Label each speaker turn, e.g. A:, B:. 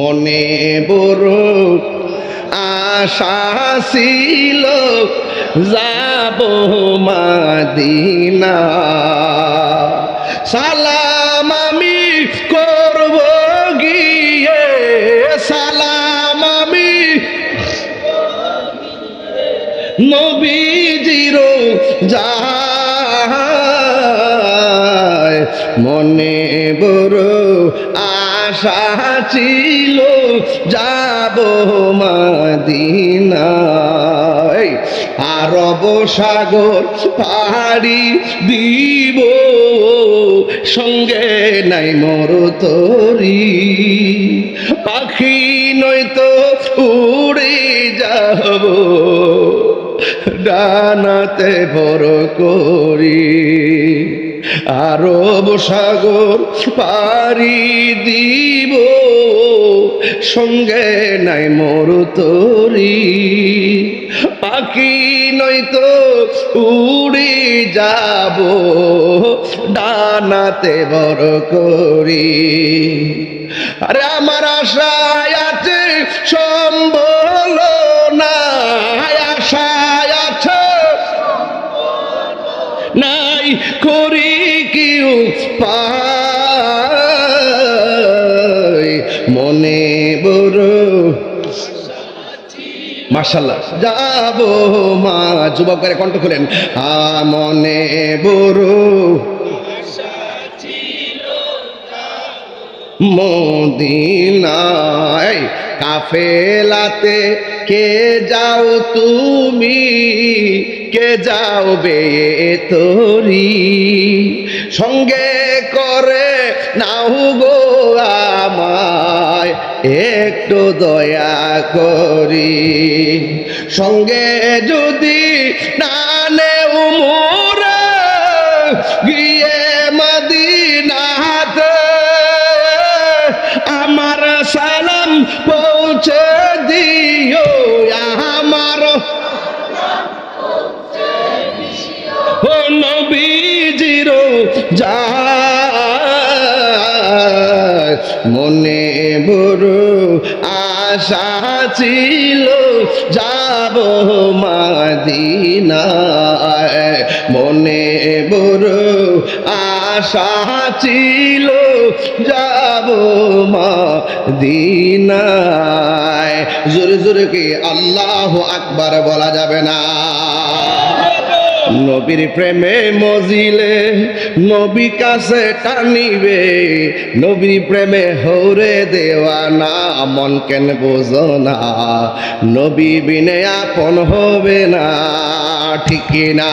A: মনে বড় আশা ছিল যাব মাদিনা। সালাম আমি করব গিয়ে, সালাম আমি নবীজির যা মনে বড় আশা ছিল, যাব মাদিনায়। আরব সাগর পাহাড়ি দিব, সঙ্গে নাই মর তরি। পাখি নয়তো উড়ে যাব, ডানাতে বড় করি। আরব সাগর পারি দিব। সঙ্গে নাই মোর তরি। পাখি নয়তো উড়ে যাব। ডানাতে বড় করি। আরে আমার আশায় আছে সম্বল নাই করি কেউ মনে বড় মার্শাল্লাহ যাব মা যুবক করে কণ্ঠ খুলেন। আ, মনে বড় মদিনায় কাফেলাতে কে যাও তুমি? কে যাও বে তোরি? সঙ্গে করে নাও গো আমায়, একটু দয়া করি। সঙ্গে যদি না নেও মোরা, গিয়ে মদিনাতে আমার সালাম পৌঁছে দিও। আমার ও নবীজির মনে বড় আশা ছিল, যাব মাদিনায়। মনে বড় আশা ছিল, যাব মাদিনায়। জোরে জোরে কি আল্লাহ আকবার বলা যাবে না? নবীর প্রেমে মজিলে, নবী কাছে টানিবে। নবীর প্রেমে হৌরে দেওয়া না মন কেন বোঝো না। নবী বিনে আপন হবে না, ঠিক না